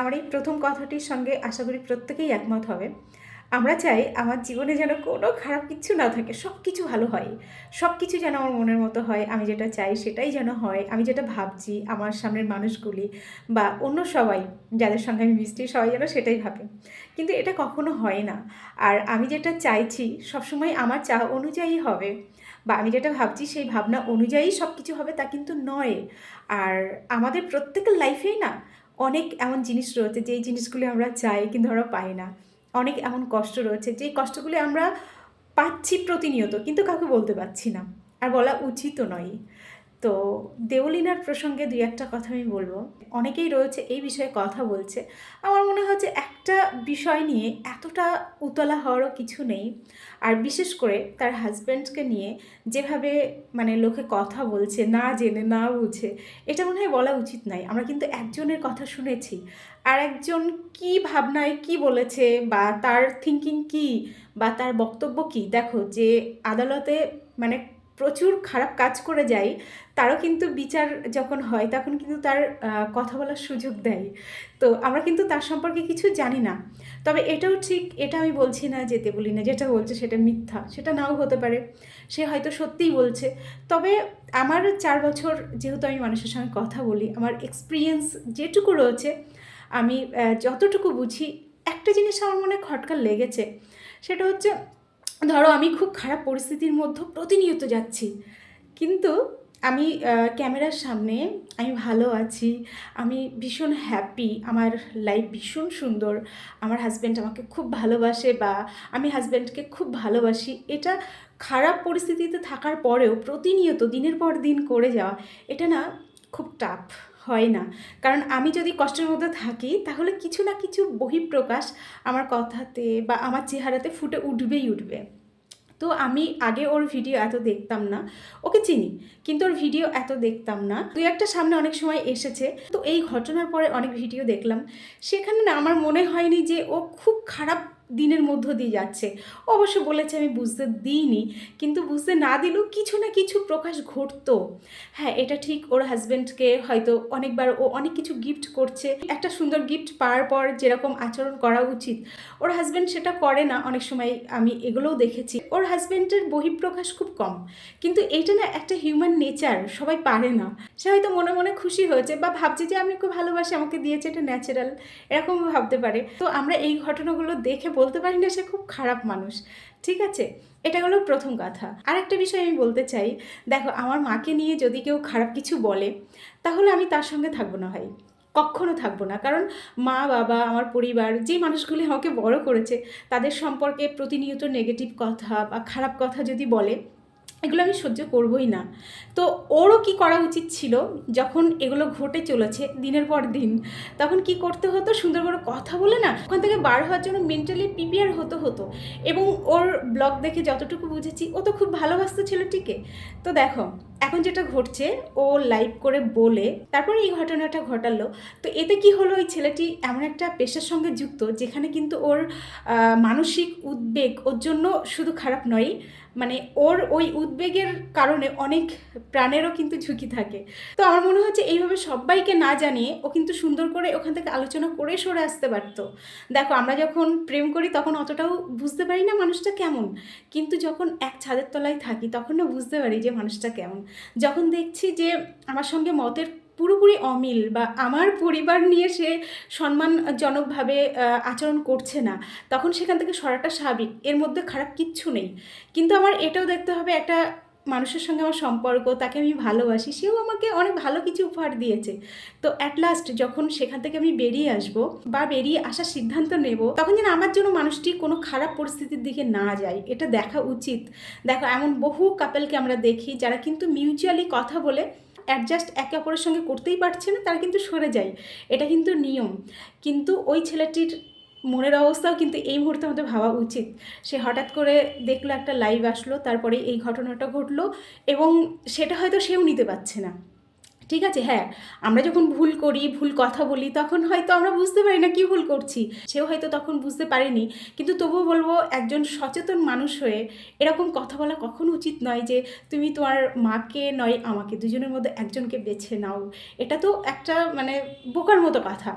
আমার এই প্রথম কথাটির সঙ্গে আশা করি প্রত্যেকেই একমত হবে। আমরা চাই আমার জীবনে যেন কোনো খারাপ কিছু না থাকে সব কিছু ভালো হয়। সব কিছু যেন আমার মনের মতো হয়, আমি যেটা চাই সেটাই যেন হয়। আমি যেটা ভাবছি, আমার সামনের মানুষগুলি বা অন্য সবাই যাদের সঙ্গে আমি মিশছি, সবাই যেন সেটাই ভাবে। কিন্তু এটা কখনো হয় না। আর আমি যেটা চাইছি সবসময় আমার চা অনুযায়ী হবে বা আমি যেটা ভাবছি সেই ভাবনা অনুযায়ী সব কিছু হবে তা কিন্তু নয়। আর আমাদের প্রত্যেকের লাইফেই না। অনেক এমন জিনিস রয়েছে যেই জিনিসগুলি আমরা চাই কিন্তু আমরা পাই না। অনেক এমন কষ্ট রয়েছে যেই কষ্টগুলি আমরা পাচ্ছি প্রতিনিয়ত কিন্তু কাউকে বলতে পারছি না। আর বলা উচিতও নয়। তো দেওলিনার প্রসঙ্গে দুই একটা কথা আমি বলব। অনেকেই রয়েছে এই বিষয়ে কথা বলছে। আমার মনে হচ্ছে একটা বিষয় নিয়ে এতটা উতলা হওয়ারও কিছু নেই। আর বিশেষ করে তার হাজব্যান্ডকে নিয়ে যেভাবে মানে লোকে কথা বলছে, না জেনে, না বুঝে, এটা মনে হয় বলা উচিত নয়। আমরা কিন্তু একজনের কথা শুনেছি। আর একজন কি ভাবনায় কি বলেছে বা তার থিঙ্কিং কি বা তার বক্তব্য কি? দেখো যে আদালতে মানে প্রচুর খারাপ কাজ করে যায় তারও কিন্তু বিচার যখন হয় তখন কিন্তু তার কথা বলার সুযোগ দেয়। তো আমরা কিন্তু তার সম্পর্কে কিছু জানি না। তবে এটাও ঠিক, এটা আমি বলছি না যেতে বলি না, যেটা বলছে সেটা মিথ্যা, সেটা নাও হতে পারে। সে হয়তো সত্যিই বলছে। তবে আমার চার বছর যেহেতু আমি মানুষের সঙ্গে কথা বলি, আমার এক্সপিরিয়েন্স যেটুকু রয়েছে, আমি যতটুকু বুঝি, একটা জিনিস আমার মনে খটকা লেগেছে, সেটা হচ্ছে ধরো আমি খুব খারাপ পরিস্থিতির মধ্যে প্রতিনিয়ত যাচ্ছি। কিন্তু আমি ক্যামেরার সামনে আমি ভালো আছি, আমি ভীষণ হ্যাপি আমার লাইফ ভীষণ সুন্দর, আমার হাজব্যান্ড আমাকে খুব ভালোবাসে বা আমি হাজব্যান্ডকে খুব ভালোবাসি, এটা খারাপ পরিস্থিতিতে থাকার পরেও প্রতিনিয়ত দিনের পর দিন করে যাওয়া, এটা না খুব টাফ হয় না। কারণ আমি যদি কষ্টের মধ্যে থাকি, তাহলে কিছু না কিছু বহিঃপ্রকাশ আমার কথাতে বা আমার চেহারাতে ফুটে উঠবেই উঠবে। তো আমি আগে ওর ভিডিও এত দেখতাম না। ওকে চিনি, কিন্তু ওর ভিডিও এত দেখতাম না। দুই একটা সামনে অনেক সময় এসেছে। তো এই ঘটনার পরে অনেক ভিডিও দেখলাম। সেখানে না আমার মনে হয়নি যে ও খুব খারাপ দিনের মধ্য দিয়ে যাচ্ছে। অবশ্য বলেছে আমি বুঝতে দিইনি, কিন্তু বুঝতে না দিলেও কিছু না কিছু প্রকাশ ঘটতো। হ্যাঁ এটা ঠিক, ওর হাজব্যান্ডকে হয়তো অনেকবার ও অনেক কিছু গিফট করছে। একটা সুন্দর গিফট পাওয়ার পর যেরকম আচরণ করা উচিত, ওর হাজব্যান্ড সেটা করে না। অনেক সময় আমি এগুলোও দেখেছি। ওর হাজব্যান্ডের বহিঃপ্রকাশ খুব কম, কিন্তু এটা না একটা হিউম্যান নেচার সবাই পারে না। সে হয়তো মনে মনে খুশি হয়েছে বা ভাবছে যে, আমি খুব ভালোবাসি, আমাকে দিয়েছে, এটা ন্যাচারাল এরকম ভাবতে পারে। তো আমরা এই ঘটনাগুলো দেখে বলতে পারি না, সে খুব খারাপ মানুষ। ঠিক আছে? এটা হলো প্রথম কথা। আর একটা বিষয় আমি বলতে চাই, দেখো, আমার মাকে নিয়ে যদি কেউ খারাপ কিছু বলে, তাহলে আমি তার সঙ্গে থাকব না ভাই। কখনো থাকব না। কারণ মা, বাবা, আমার পরিবার, যে মানুষগুলি আমাকে বড় করেছে, তাদের সম্পর্কে প্রতিনিয়ত নেগেটিভ কথা বা খারাপ কথা যদি বলে এগুলো আমি সহ্য করবই না। তো ওরও কি করা উচিত ছিল? যখন এগুলো ঘটে চলেছে দিনের পর দিন, তখন কি করতে হতো? সুন্দর করে কথা বলে না? ওখান থেকে বার হওয়ার জন্য মেন্টালি প্রিপেয়ার হতে হতো। এবং ওর ব্লগ দেখে যতটুকু বুঝেছি, ও তো খুব ভালোবাসতো ছেলেটিকে। তো দেখো, এখন যেটা ঘটছে, ও লাইভ করে বলে তারপরে এই ঘটনাটা ঘটালো। তো এতে কি হলো? ওই ছেলেটি এমন একটা পেশার সঙ্গে যুক্ত, যেখানে কিন্তু ওর মানসিক উদ্বেগ ওর জন্য শুধু খারাপ নয় মানে ওর ওই উদ্বেগের কারণে অনেক প্রাণেরও কিন্তু ঝুঁকি থাকে। তো আমার মনে হচ্ছে এইভাবে সবাইকে না জানিয়ে ও কিন্তু সুন্দর করে ওখান থেকে আলোচনা করে সরে আসতে পারত। দেখো, আমরা যখন প্রেম করি তখন অতটাও বুঝতে পারি না মানুষটা কেমন। কিন্তু যখন এক ছাদের তলায় থাকি তখন না বুঝতে পারি যে মানুষটা কেমন। যখন দেখছি যে আমার সঙ্গে মতের পুরোপুরি অমিল বা আমার পরিবার নিয়ে সে সম্মানজনকভাবে আচরণ করছে না। তখন সেখান থেকে সরাটা স্বাভাবিক। এর মধ্যে খারাপ কিচ্ছু নেই। কিন্তু আমার এটাও দেখতে হবে, একটা মানুষের সঙ্গে আমার সম্পর্ক, তাকে আমি ভালোবাসি, সেও আমাকে অনেক ভালো কিছু উপহার দিয়েছে। তো অ্যাট লাস্ট যখন সেখান থেকে আমি বেরিয়ে আসব বা বেরিয়ে আসার সিদ্ধান্ত নেব, তখন যেন আমার জন্য মানুষটি কোনো খারাপ পরিস্থিতির দিকে না যায়। এটা দেখা উচিত। দেখো, এমন বহু কাপেলকে আমরা দেখি, যারা কিন্তু মিউচুয়ালি কথা বলে অ্যাডজাস্ট একে অপরের সঙ্গে করতেই পারছে না, তারা কিন্তু সরে যায়। এটা কিন্তু নিয়ম। কিন্তু ওই ছেলেটির মনের অবস্থাও কিন্তু এই মুহূর্তে আমাদের ভাবা উচিত। সে হঠাৎ করে দেখল একটা লাইভ আসলো, তারপরে এই ঘটনাটা ঘটলো এবং সেটা হয়তো সেও নিতে পারছে না। ঠিক আছে? হ্যাঁ আমরা যখন ভুল করি, ভুল কথা বলি, তখন হয়তো আমরা বুঝতে পারি না কি ভুল করছি। সেও হয়তো তখন বুঝতে পারেনি। কিন্তু তবুও বলব, একজন সচেতন মানুষ হয়ে এরকম কথা বলা কখনো উচিত নয় যে, তুমি তোমার মাকে নয়, আমাকে দুজনের মধ্যে একজনকে বেছে নাও। এটা তো একটা মানে বোকার মতো কথা।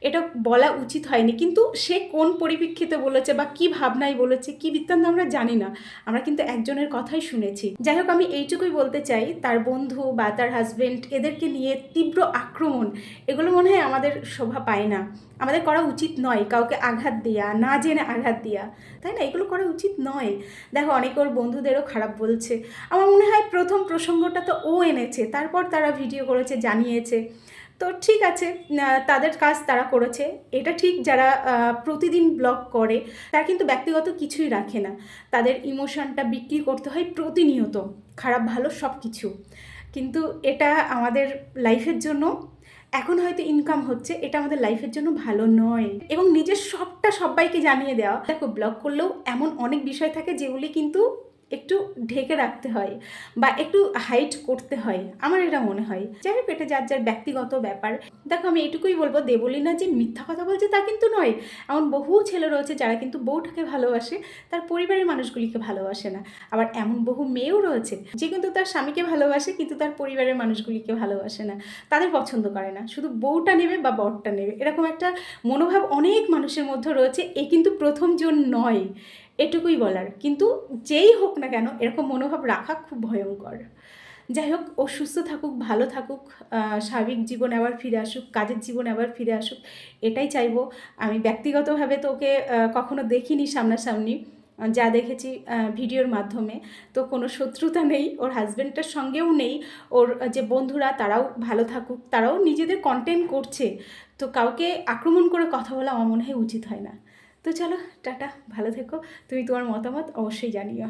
এটা বলা উচিত হয়নি। কিন্তু সে কোন পরিপ্রেক্ষিতে বলেছে বা কি ভাবনায় বলেছে, কি বৃত্তান্ত আমরা জানি না। আমরা কিন্তু একজনের কথাই শুনেছি। যাই হোক, আমি এইটুকুই বলতে চাই, তার বন্ধু বা তার হাজবেন্ড এদেরকে নিয়ে তীব্র আক্রমণ, এগুলো মনে হয় আমাদের শোভা পায় না। আমাদের করা উচিত নয় কাউকে আঘাত দেওয়া না জেনে আঘাত দেওয়া তাই না? এগুলো করা উচিত নয়। দেখো, অনেক ওর বন্ধুদেরও খারাপ বলছে। আমার মনে হয় প্রথম প্রসঙ্গটা তো ও এনেছে, তারপর তারা ভিডিও করেছে, জানিয়েছে। তো ঠিক আছে তাদের কাজ তারা করেছে। এটা ঠিক যারা প্রতিদিন ব্লগ করে, তারা কিন্তু ব্যক্তিগত কিছুই রাখে না। তাদের ইমোশনটা বিক্রি করতে হয় প্রতিনিয়ত, খারাপ ভালো সব কিছু কিন্তু এটা আমাদের লাইফের জন্য, এখন হয়তো ইনকাম হচ্ছে, এটা আমাদের লাইফের জন্য ভালো নয়। এবং নিজের সবটা সবাইকে জানিয়ে দেওয়া। দেখো ব্লগ করলেও এমন অনেক বিষয় থাকে যেগুলি কিন্তু একটু ঢেকে রাখতে হয় বা একটু হাইট করতে হয়, আমার এটা মনে হয়। যাই হোক, এটা যার যার ব্যক্তিগত ব্যাপার। দেখো, আমি এটুকুই বলব, দেবলিনা যে মিথ্যা কথা বলছে তা কিন্তু নয়। এমন বহু ছেলে রয়েছে যারা কিন্তু বউটাকে ভালোবাসে, তার পরিবারের মানুষগুলিকে ভালোবাসে না। আবার এমন বহু মেয়েও রয়েছে যে কিন্তু তার স্বামীকে ভালোবাসে, কিন্তু তার পরিবারের মানুষগুলিকে ভালোবাসে না। তাদের পছন্দ করে না। শুধু বউটা নেবে বা বরটা নেবে। এরকম একটা মনোভাব অনেক মানুষের মধ্যে রয়েছে, এ কিন্তু প্রথম জন নয়। এটুকুই বলার। কিন্তু যেই হোক না কেন এরকম মনোভাব রাখা খুব ভয়ঙ্কর। যাই হোক, ও সুস্থ থাকুক, ভালো থাকুক স্বাভাবিক জীবন আবার ফিরে আসুক, কাজের জীবন আবার ফিরে আসুক, এটাই চাইব। আমি ব্যক্তিগতভাবে তো ওকে কখনো দেখিনি সামনাসামনি, যা দেখেছি ভিডিওর মাধ্যমে। তো কোনো শত্রুতা নেই, ওর হাজব্যান্ডটার সঙ্গেও নেই, ওর যে বন্ধুরা তারাও ভালো থাকুক, তারাও নিজেদের কন্টেন্ট করছে। তো কাউকে আক্রমণ করে কথা বলা আমার মনে হয় উচিত হয় না। তো চলো টাটা ভালো থেকো। তুমি তোমার মতামত অবশ্যই জানিও।